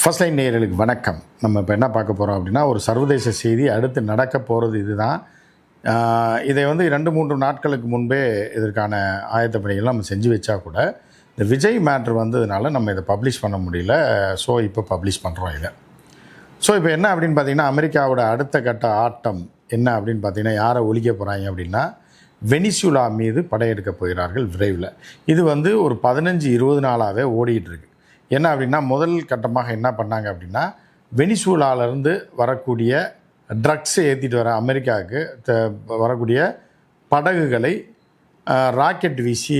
First line நேயர்களுக்கு வணக்கம். நம்ம இப்போ என்ன பார்க்க போகிறோம் அப்படின்னா ஒரு சர்வதேச செய்தி அடுத்து நடக்க போகிறது இதுதான். இதை வந்து ரெண்டு மூன்று நாட்களுக்கு முன்பே இதற்கான ஆயத்த பணிகள் நம்ம செஞ்சு வச்சா கூட இந்த விஜய் மேட்ரு வந்ததுனால நம்ம இதை பப்ளிஷ் பண்ண முடியல. ஸோ இப்போ பப்ளிஷ் பண்ணுறோம் இதை. ஸோ இப்போ என்ன அப்படின்னு பார்த்தீங்கன்னா அமெரிக்காவோட அடுத்த கட்ட ஆட்டம் என்ன அப்படின்னு பார்த்தீங்கன்னா யாரை ஒழிக்க போகிறாங்க அப்படின்னா வெனிசுலா மீது படையெடுக்க போகிறார்கள் விரைவில். இது வந்து ஒரு பதினஞ்சு இருபது நாளாகவே ஓடிட்டு இருக்கு. என்ன அப்படின்னா முதல் கட்டமாக என்ன பண்ணாங்க அப்படின்னா வெனிசுலாவிலேருந்து வரக்கூடிய ட்ரக்ஸை ஏற்றிட்டு வர அமெரிக்காவுக்கு த- வரக்கூடிய படகுகளை ராக்கெட் வீசி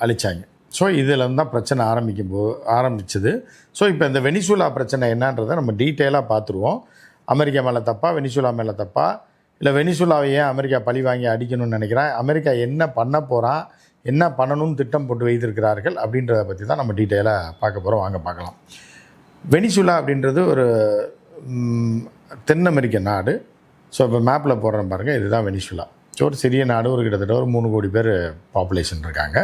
அழிச்சாங்க. ஸோ இதிலேருந்து தான் பிரச்சனை ஆரம்பிக்கும் போ ஆரம்பிச்சது. ஸோ இப்போ இந்த வெனிசூலா பிரச்சனை என்னன்றதை நம்ம டீட்டெயிலாக பார்த்துருவோம் அமெரிக்கா மேலே தப்பா வெனிசூலா மேலே தப்பா? இல்லை வெனிசுலாவை ஏன் அமெரிக்கா பழி வாங்கி அடிக்கணும்னு நினைக்கிறேன் அமெரிக்கா என்ன பண்ண போகிறான் என்ன பண்ணணும்னு திட்டம் போட்டு வைத்திருக்கிறார்கள் அப்படின்றத பற்றி தான் நம்ம டீட்டெயிலாக பார்க்க போகிறோம் வாங்க பார்க்கலாம். வெனிசுலா அப்படின்றது ஒரு தென் அமெரிக்க நாடு. ஸோ இப்போ மேப்பில் போடுறேன் பாருங்கள் இதுதான் வெனிசுலா. ஸோ ஒரு சிறிய நாடு ஒரு கிட்டத்தட்ட ஒரு மூணு கோடி பேர் பாப்புலேஷன் இருக்காங்க.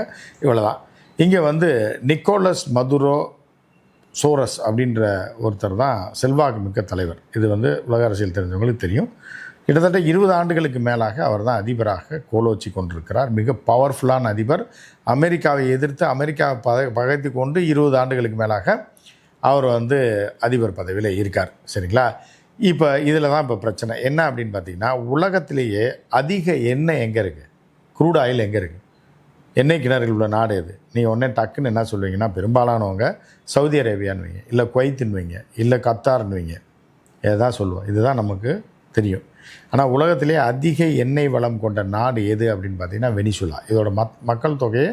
இவ்வளோதான் இங்கே வந்து நிக்கோலஸ் மதுரோ சோரஸ் அப்படின்ற ஒருத்தர் தான் செல்வாக்கு மிக்க தலைவர். இது வந்து உலக அரசியல் தெரிஞ்சவங்களுக்கு தெரியும். கிட்டத்தட்ட இருபது ஆண்டுகளுக்கு மேலாக அவர் தான் அதிபராக கோலோச்சி கொண்டிருக்கிறார். மிக பவர்ஃபுல்லான அதிபர். அமெரிக்காவை எதிர்த்து அமெரிக்காவை பக பகைத்து கொண்டு இருபது ஆண்டுகளுக்கு மேலாக அவர் வந்து அதிபர் பதவியில் இருக்கார். சரிங்களா? இப்போ இதில் தான் இப்போ பிரச்சனை. என்ன அப்படின்னு பார்த்தீங்கன்னா உலகத்திலேயே அதிக எண்ணெய் எங்கே இருக்குது க்ரூட் ஆயில் எங்கே இருக்குது எண்ணெய் கிணறுகள் உள்ள நாடு எது? நீங்கள் உடனே டக்குன்னு என்ன சொல்லுவீங்கன்னா பெரும்பாலானவங்க சவுதி அரேபியான்னு வைங்க இல்லை குவைத்துன்னு வைங்க இல்லை கத்தார்ன்னு வைங்க. இதுதான் சொல்லுவோம். இதுதான் நமக்கு தெரியும். ஆனால் உலகத்திலே அதிக எண்ணெய் வளம் கொண்ட நாடு எது அப்படின்னு பார்த்தீங்கன்னா வெனிசுலா. இதோட மத் மக்கள் தொகையே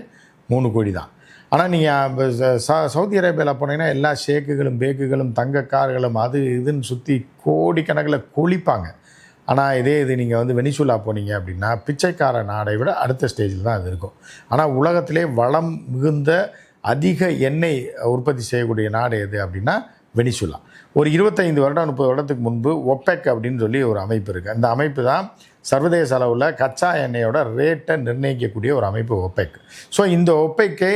மூணு கோடி தான் ஆனால் நீங்கள் சவுதி அரேபியாவில் போனீங்கன்னா எல்லா ஷேக்குகளும் பேக்குகளும் தங்க கார்களும் அது இதுன்னு சுற்றி கோடிக்கணக்கில் கொளிப்பாங்க. ஆனால் இதே இது நீங்கள் வந்து வெனிசுலா போனீங்க அப்படின்னா பிச்சைக்கார நாடை விட அடுத்த ஸ்டேஜில் தான் அது இருக்கும். ஆனால் உலகத்திலே வளம் மிகுந்த அதிக எண்ணெய் உற்பத்தி செய்யக்கூடிய நாடு எது அப்படின்னா வெனிசுலா. ஒரு இருபத்தைந்து வருடம் முப்பது வருடத்துக்கு முன்பு ஒப்பெக் அப்படின்னு சொல்லி ஒரு அமைப்பு இருக்குது அந்த அமைப்பு தான் சர்வதேச அளவில் கச்சா எண்ணெயோட ரேட்டை நிர்ணயிக்கக்கூடிய ஒரு அமைப்பு ஒப்பெக். ஸோ இந்த ஒப்பெக்கே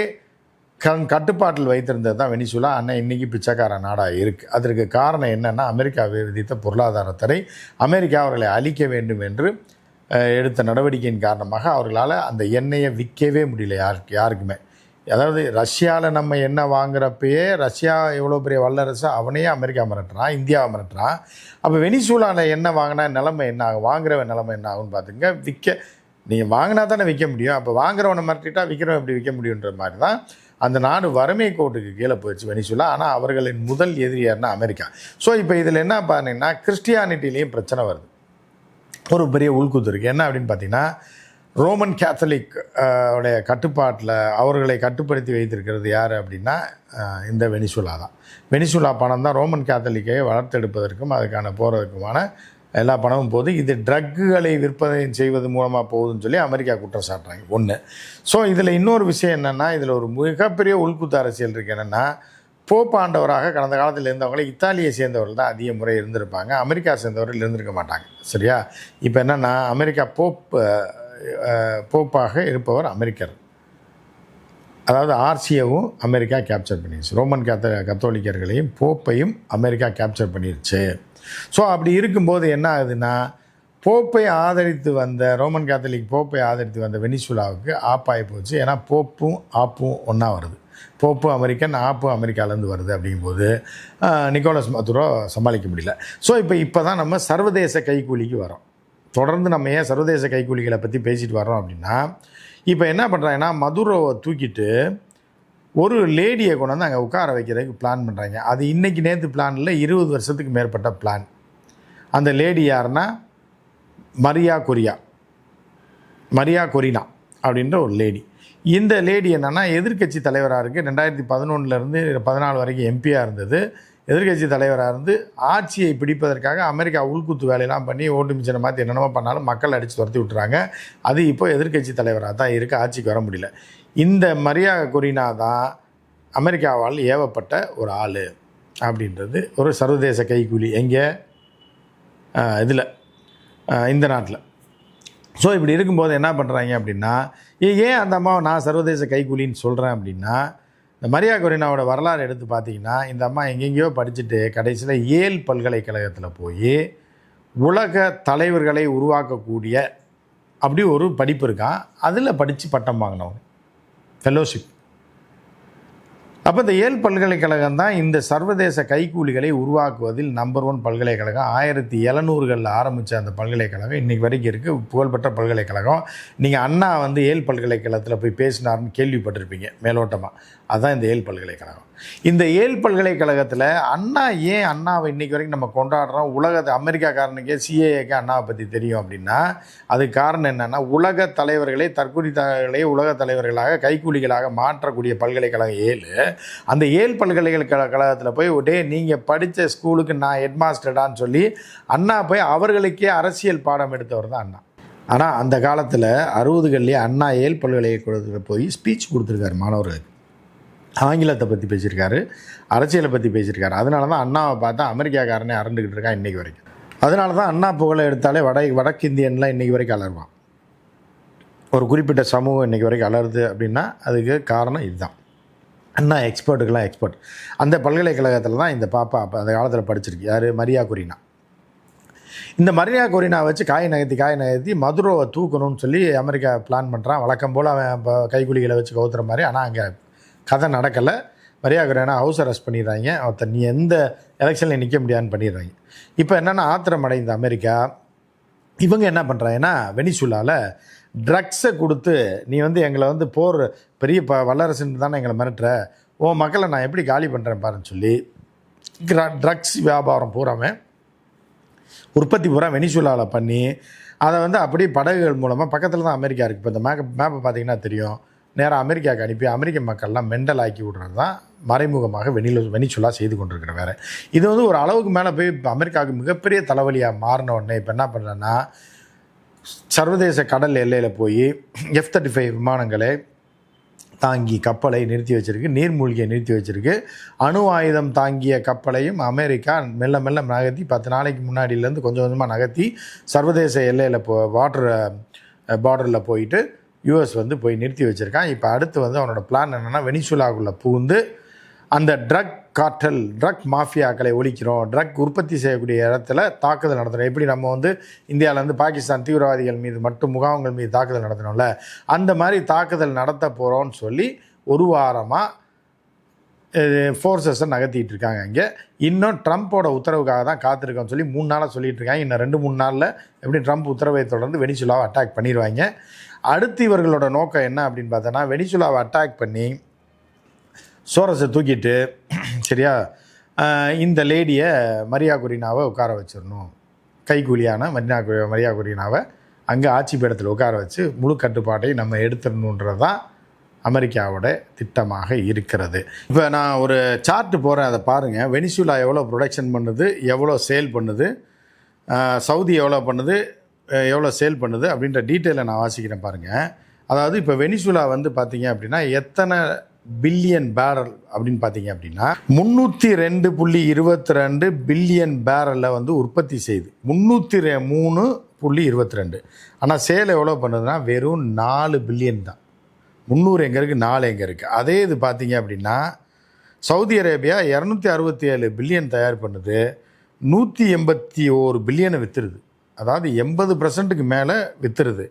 கண் கட்டுப்பாட்டில் வைத்திருந்தது தான் வெனிசுலா. அண்ணன் இன்னைக்கு பிச்சைக்கார நாடாக இருக்குது அதற்கு காரணம் என்னென்னா அமெரிக்கா விதித்த பொருளாதார தடை அமெரிக்கா அவர்களை அழிக்க வேண்டும் என்று எடுத்த நடவடிக்கையின் காரணமாக அவர்களால் அந்த எண்ணெயை விற்கவே முடியல யாருக்கு யாருக்குமே. அதாவது ரஷ்யாவில் நம்ம எண்ணெய் வாங்குறப்பயே ரஷ்யா எவ்வளோ பெரிய வல்லரசு அவனையே அமெரிக்கா மிரட்டுறான் இந்தியாவை மிரட்டுறான் அப்போ வெனிசூலாவில் எண்ணெய் வாங்கினா நிலைமை என்ன ஆகும்? வாங்குறவன் நிலைமை என்ன ஆகும்னு பார்த்துங்க விற்க நீங்கள் வாங்கினா தானே விற்க முடியும். அப்போ வாங்குறவனை மிரட்டிட்டா விற்கிறவன் எப்படி விற்க முடியுன்ற மாதிரி தான் அந்த நாடு வறுமை கோட்டுக்கு கீழே போயிடுச்சு வெனிசுலா. ஆனால் அவர்களின் முதல் எதிரியார்னா அமெரிக்கா. ஸோ இப்போ இதில் என்ன பார்த்தீங்கன்னா கிறிஸ்டியானிட்டிலையும் பிரச்சனை வருது. ஒரு பெரிய உள்குத்து இருக்குது என்ன அப்படின்னு பார்த்தீங்கன்னா ரோமன் கேத்தலிக் உடைய கட்டுப்பாட்டில் அவர்களை கட்டுப்படுத்தி வைத்திருக்கிறது யார் அப்படின்னா இந்த வெனிசுலா தான். வெனிசுலா பணம் தான் ரோமன் கேத்தலிக்கை வளர்த்தெடுப்பதற்கும் அதுக்கான போகிறதுக்குமான எல்லா பணமும் போது இது ட்ரக்குகளை விற்பனை செய்வது மூலமாக போகுதுன்னு சொல்லி அமெரிக்கா குற்றம் சாட்டுறாங்க ஒன்று ஸோ இதில் இன்னொரு விஷயம் என்னென்னா இதில் ஒரு மிகப்பெரிய உள்குத்து அரசியல் இருக்குது என்னென்னா போப் ஆண்டவராக கடந்த காலத்தில் இருந்தவங்களே இத்தாலியை சேர்ந்தவர்கள் தான் அதிக முறை இருந்திருப்பாங்க. அமெரிக்கா சேர்ந்தவர்கள் இருந்திருக்க மாட்டாங்க. சரியா? இப்போ என்னென்னா அமெரிக்கா போப் போப்பாக இருப்பவர் அமெரிக்கர். அதாவது ஆர்சியவும் அமெரிக்கா கேப்சர் பண்ணிடுச்சு ரோமன் கத்த கத்தோலிக்கர்களையும் போப்பையும் அமெரிக்கா கேப்சர் பண்ணிருச்சு. ஸோ அப்படி இருக்கும்போது என்ன ஆகுதுன்னா போப்பை ஆதரித்து வந்த ரோமன் கேத்தலிக் போப்பை ஆதரித்து வந்த வெனிசுலாவுக்கு ஆப்பாகி போச்சு. ஏன்னா போப்பும் ஆப்பும் ஒன்றா வருது. போப்பு அமெரிக்கன் ஆப்பு அமெரிக்காலேருந்து வருது அப்படிங்கும்போது நிக்கோலஸ் மதுரோ சமாளிக்க முடியல. ஸோ இப்போ இப்போ தான் நம்ம சர்வதேச கைக்கூலிக்கு வரோம். தொடர்ந்து நம்ம ஏன் சர்வதேச கைக்கூலிகளை பற்றி பேசிட்டு வரோம் அப்படின்னா இப்போ என்ன பண்ணுறாங்கன்னா மதுரோவை தூக்கிட்டு ஒரு லேடியை கொண்டு வந்து அங்கே உட்கார வைக்கிறதுக்கு பிளான் பண்ணுறாங்க அது இன்னைக்கு நேற்று பிளான் இல்லை இருபது வருஷத்துக்கு மேற்பட்ட பிளான் அந்த லேடி யாருன்னா மரியா கொரியா. மரியா கொரினா அப்படின்ற ஒரு லேடி. இந்த லேடி என்னென்னா எதிர்க்கட்சி தலைவராக இருக்குது ரெண்டாயிரத்தி பதினொன்றுலேருந்து பதினாலு வரைக்கும் எம்பியாக இருந்தது. எதிர்க்கட்சி தலைவராக இருந்து ஆட்சியை பிடிப்பதற்காக அமெரிக்கா உள்குத்து வேலையெல்லாம் பண்ணி ஓட்டு மிச்சனை மாற்றி என்னென்னமோ பண்ணாலும் மக்கள் அடித்து துரத்தி விட்டுறாங்க. அது இப்போ எதிர்க்கட்சி தலைவராக தான் இருக்குது ஆட்சிக்கு வர முடியல. இந்த மரியா கொரினா தான் அமெரிக்காவால் ஏவப்பட்ட ஒரு ஆள் அப்படின்றது ஒரு சர்வதேச கைக்கூலி எங்கே? இதில். இந்த நாட்டில். ஸோ இப்படி இருக்கும்போது என்ன பண்ணுறாங்க அப்படின்னா ஏன் அந்த அம்மாவை நான் சர்வதேச கைக்கூலின்னு சொல்கிறேன் அப்படின்னா இந்த மரியா கொரினாவோட வரலாறு எடுத்து பார்த்தீங்கன்னா இந்த அம்மா எங்கெங்கேயோ படிச்சுட்டு கடைசியில் ஏல் பல்கலைக்கழகத்தில் போய் உலக தலைவர்களை உருவாக்கக்கூடிய அப்படி ஒரு படிப்பு இருக்கான் அதில் படித்து பட்டம் வாங்கினவங்க. ஃபெலோஷிப் அப்போ இந்த ஏல் பல்கலைக்கழகம் தான் இந்த சர்வதேச கைக்கூலிகளை உருவாக்குவதில் நம்பர் ஒன் பல்கலைக்கழகம். ஆயிரத்தி எழுநூறுகளில் ஆரம்பித்த அந்த பல்கலைக்கழகம் இன்றைக்கி வரைக்கும் இருக்குது புகழ்பெற்ற பல்கலைக்கழகம். நீங்கள் அண்ணா வந்து ஏல் பல்கலைக்கழகத்தில் போய் பேசினார்னு கேள்விப்பட்டிருப்பீங்க மேலோட்டமாக அதுதான் இந்த ஏல் பல்கலைக்கழகம். இந்த ஏல் பல்கலைக்கழகத்தில் அண்ணா ஏன் அண்ணாவை இன்றைக்கி வரைக்கும் நம்ம கொண்டாடுறோம்? உலக அமெரிக்காக்காரனுக்கே சிஏஏக்கு அண்ணாவை பற்றி தெரியும் அப்படின்னா அதுக்கு காரணம் என்னென்னா உலக தலைவர்களை தற்கொலை தலைவர்களை உலக தலைவர்களாக கைக்கூலிகளாக மாற்றக்கூடிய பல்கலைக்கழகம் ஏழு. அந்த ஏல் பல்கலைக்கழகத்தில் போய் டே நீங்கள் படித்த ஸ்கூலுக்கு நான் ஹெட்மாஸ்டர்டான்னு சொல்லி அண்ணா போய் அவர்களுக்கே அரசியல் பாடம் எடுத்தவர் தான் அண்ணா. ஆனால் அந்த காலத்தில் அறுபதுகள்லேயே அண்ணா ஏல் பல்கலைக்கழகத்தில் போய் ஸ்பீச் கொடுத்துருக்காரு மாணவர்களுக்கு. ஆங்கிலத்தை பற்றி பேசியிருக்காரு அரசியலை பற்றி பேசியிருக்காரு. அதனால தான் அண்ணாவை பார்த்தா அமெரிக்காக்காரனே அரண்டுக்கிட்டு இருக்கான் இன்றைக்கி வரைக்கும். அதனால தான் அண்ணா புகழை எடுத்தாலே வட வடக்கு இந்தியன்லாம் இன்றைக்கி வரைக்கும் அலருவான் ஒரு குறிப்பிட்ட சமூகம் இன்றைக்கி வரைக்கும் அலருது அப்படின்னா அதுக்கு காரணம் இதுதான். அண்ணா எக்ஸ்பர்ட்டுக்கெல்லாம் எக்ஸ்பர்ட். அந்த பல்கலைக்கழகத்தில் தான் இந்த பாப்பா அப்போ அந்த காலத்தில் படிச்சிருக்கு. யார்? மரியா குரினா. இந்த மரியா கொரினா வச்சு காய் நகர்த்தி காய் நகர்த்தி மதுரோவை தூக்கணும்னு சொல்லி அமெரிக்கா பிளான் பண்ணுறான் வழக்கம் போல் அவன் இப்போ கைக்குலிகளை வச்சு கவுத்துற மாதிரி ஆனால் அங்கே கதை நடக்கலை. மரியா ஹவுஸ் அரெஸ்ட் பண்ணிடுறாங்க. ஒருத்தர் நீ எந்த எலெக்ஷனில் நிற்க முடியாதுன்னு பண்ணிடுறாங்க. இப்போ என்னென்னா ஆத்திரம் அடைந்த அமெரிக்கா இவங்க என்ன பண்ணுறாங்கன்னா வெனிசுலாவில் ட்ரக்ஸை கொடுத்து நீ வந்து எங்களை வந்து போர் பெரிய ப வல்லரசுன்னு தானே எங்களை மிரட்டுற. ஓ மக்களை நான் எப்படி காலி பண்ணுறேன் பாருன்னு சொல்லி ட்ரக்ஸ் வியாபாரம் பூராமே உற்பத்தி பூரா வெனிசுலாவில் பண்ணி அதை வந்து அப்படியே படகுகள் மூலமாக பக்கத்தில் தான் அமெரிக்கா இருக்குது இப்போ இந்த மேப் மேப்பை பார்த்தீங்கன்னா தெரியும். நேராக அமெரிக்காவுக்கு அனுப்பி அமெரிக்க மக்கள்லாம் மெண்டல் ஆக்கி விடுறது தான் மறைமுகமாக வெனில வெனிசுலா செய்து கொண்டிருக்கிற வேறு. இது வந்து ஒரு அளவுக்கு மேலே போய் இப்போ அமெரிக்காவுக்கு மிகப்பெரிய தலைவலியாக மாறின உடனே இப்போ என்ன பண்ணுறேன்னா சர்வதேச கடல் எல்லையில் போய் எஃப் தேர்ட்டி ஃபைவ் விமானங்களை தாங்கி கப்பலை நிறுத்தி வச்சிருக்கு நீர்மூழ்கியை நிறுத்தி வச்சிருக்கு. அணு ஆயுதம் தாங்கிய கப்பலையும் அமெரிக்கா மெல்ல மெல்ல நகர்த்தி பத்து நாளைக்கு முன்னாடியிலேருந்து கொஞ்சம் கொஞ்சமாக நகர்த்தி சர்வதேச எல்லையில் போ வாட்டர் பார்டரில் போயிட்டு யூஎஸ் வந்து போய் நிறுத்தி வச்சுருக்கான். இப்போ அடுத்து வந்து அவனோட பிளான் என்னென்னா வெனிசுலாக்குள்ளே பூந்து அந்த ட்ரக் கார்டல் ட்ரக் மாஃபியாக்களை ஒழிக்கிறோம். ட்ரக் உற்பத்தி செய்யக்கூடிய இடத்துல தாக்குதல் நடத்துகிறோம் எப்படி நம்ம வந்து இந்தியாவிலேருந்து பாகிஸ்தான் தீவிரவாதிகள் மீது மட்டும் முகாம்கள் மீது தாக்குதல் நடத்தணும்ல? அந்த மாதிரி தாக்குதல் நடத்த போகிறோம்னு சொல்லி ஒரு வாரமாக ஃபோர்ஸஸை நகர்த்திட்டு இருக்காங்க இங்கே. இன்னும் ட்ரம்ப்போட உத்தரவுக்காக தான் காத்திருக்கோம்னு சொல்லி மூணு நாளாக சொல்லிட்டு இருக்காங்க. இன்னும் ரெண்டு மூணு நாளில் எப்படி ட்ரம்ப் உத்தரவை தொடர்ந்து வெனிசுலாவை அட்டாக் பண்ணிடுவாங்க அடுத்து இவர்களோட நோக்கம் என்ன அப்படின்னு பார்த்தோன்னா வெனிசுலாவை அட்டாக் பண்ணி சோரஸை தூக்கிட்டு சரியா? இந்த லேடியை மரியா குரினாவை உட்கார வச்சிடணும். கைக்கூலியான மரியா கு- மரியா குரினாவை அங்கே ஆட்சி பீடத்தில் உட்கார வச்சு முழு கட்டுப்பாட்டை நம்ம எடுத்துடணுன்றது தான் அமெரிக்காவோட திட்டமாக இருக்கிறது. இப்போ நான் ஒரு சார்ட்டு போகிறேன் அதை பாருங்கள் வெனிசுலா எவ்வளோ ப்ரொடக்ஷன் பண்ணுது எவ்வளோ சேல் பண்ணுது சவுதி எவ்வளோ பண்ணுது எவ்வளோ சேல் பண்ணுது அப்படின்ற டீட்டெயிலை நான் வாசிக்கிறேன் பாருங்கள் அதாவது இப்போ வெனிசுலா வந்து பார்த்தீங்க அப்படின்னா எத்தனை பில்லியன் பேரல் அப்படின்னு பார்த்தீங்க அப்படின்னா முந்நூற்றி ரெண்டு புள்ளி இருபத்தி ரெண்டு பில்லியன் பேரலில் வந்து உற்பத்தி செய்யுது. முந்நூற்றி ரெ மூணு புள்ளி இருபத்தி ரெண்டு. ஆனால் சேல் எவ்வளோ பண்ணுதுன்னா வெறும் நாலு பில்லியன் தான். முந்நூறு எங்கே இருக்குது நாலு எங்கே இருக்குது அதே இது பார்த்தீங்க அப்படின்னா சவுதி அரேபியா இரநூத்தி அறுபத்தி ஏழு பில்லியன் தயார் பண்ணுது. நூற்றி எண்பத்தி ஓரு பில்லியனை விற்றுருது அதாவது எண்பது பர்சன்ட்டுக்கு மேலே விற்றுருது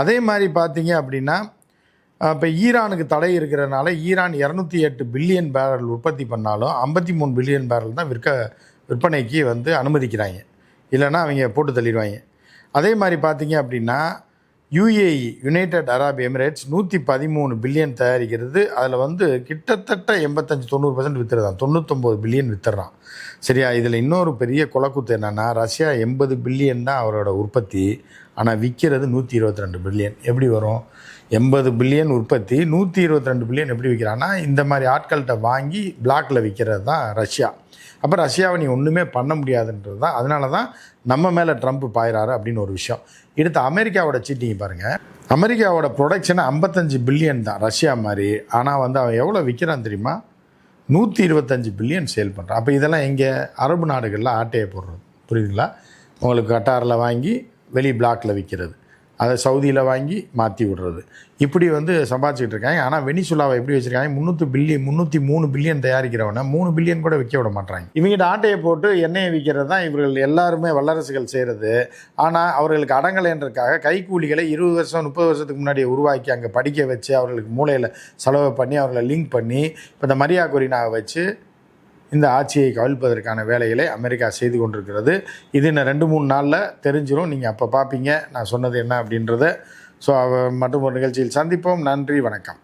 அதே மாதிரி பார்த்தீங்க அப்படின்னா இப்போ ஈரானுக்கு தடை இருக்கிறனால ஈரான் இரநூத்தி எட்டு பில்லியன் பேரல் உற்பத்தி பண்ணாலும் ஐம்பத்தி மூணு பில்லியன் பேரல் தான் விற்க விற்பனைக்கு வந்து அனுமதிக்கிறாங்க. இல்லைன்னா அவங்க போட்டு தள்ளிடுவாங்க. அதே மாதிரி பார்த்தீங்க அப்படின்னா யுஏஇ யுனைடெட் அரப் எமிரேட்ஸ் நூற்றி பதிமூணு பில்லியன் தயாரிக்கிறது. அதில் வந்து கிட்டத்தட்ட எண்பத்தஞ்சு தொண்ணூறு பர்சன்ட் வித்துறதான் தொண்ணூத்தொம்பது பில்லியன் வித்துறான். சரியா? இதில் இன்னொரு பெரிய குலக்குத்து என்னென்னா ரஷ்யா எண்பது பில்லியன் தான் அவரோட உற்பத்தி. ஆனால் விற்கிறது நூற்றி இருபத்தி ரெண்டு பில்லியன். எப்படி வரும்? எண்பது பில்லியன் உற்பத்தி நூற்றி இருபத்தி ரெண்டு பில்லியன் எப்படி விற்கிறான்னா இந்த மாதிரி ஆட்கள்கிட்ட வாங்கி பிளாக்கில் விற்கிறது தான் ரஷ்யா. அப்போ ரஷ்யாவை நீ ஒன்றுமே பண்ண முடியாதுன்றது தான். அதனால தான் நம்ம மேலே ட்ரம்ப் பாயிறாரு அப்படின்னு ஒரு விஷயம். எடுத்து அமெரிக்காவோட சீட்டிங் பாருங்கள் அமெரிக்காவோட ப்ரொடக்ஷனை ஐம்பத்தஞ்சு பில்லியன் தான். ரஷ்யா மாதிரி. ஆனால் வந்து அவன் எவ்வளோ விற்கிறான் தெரியுமா? நூற்றி இருபத்தஞ்சு பில்லியன் சேல் பண்ணுறான் அப்போ இதெல்லாம் எங்கே அரபு நாடுகளில் ஆட்டையை போடுறது. புரியுதுங்களா? உங்களுக்கு கட்டாரில் வாங்கி வெளி பிளாக்கில் விற்கிறது அதை சவுதியில் வாங்கி மாற்றி விடுறது. இப்படி வந்து சம்பாதிச்சிட்டு இருக்காங்க. ஆனால் வெனிசுலாவை எப்படி வச்சுருக்காங்க? முந்நூற்றி பில்லியன் முந்நூற்றி மூணு பில்லியன் தயாரிக்கிறவனை மூணு பில்லியன் கூட விற்க விட மாட்டாங்க இவங்ககிட்ட ஆட்டையை போட்டு எண்ணெயை விற்கிறது தான் இவர்கள் எல்லாருமே வல்லரசுகள் செய்கிறது ஆனால் அவர்களுக்கு அடங்கலைன்றதுக்காக கைக்கூலிகளை இருபது வருஷம் முப்பது வருஷத்துக்கு முன்னாடி உருவாக்கி அங்கே படிக்க வச்சு அவர்களுக்கு மூளையில் செலவு பண்ணி அவர்களை லிங்க் பண்ணி இப்போ இந்த மரியா கொரினாவை வச்சு இந்த ஆட்சியை கவிழ்ப்பதற்கான வேலைகளை அமெரிக்கா செய்து கொண்டிருக்கிறது. இது இன்னும் ரெண்டு மூணு நாளில் தெரிஞ்சிடும் நீங்கள் அப்போ பார்ப்பீங்க நான் சொன்னது என்ன அப்படின்றத. ஸோ மற்றும் ஒரு நிகழ்ச்சியில் சந்திப்போம். நன்றி வணக்கம்.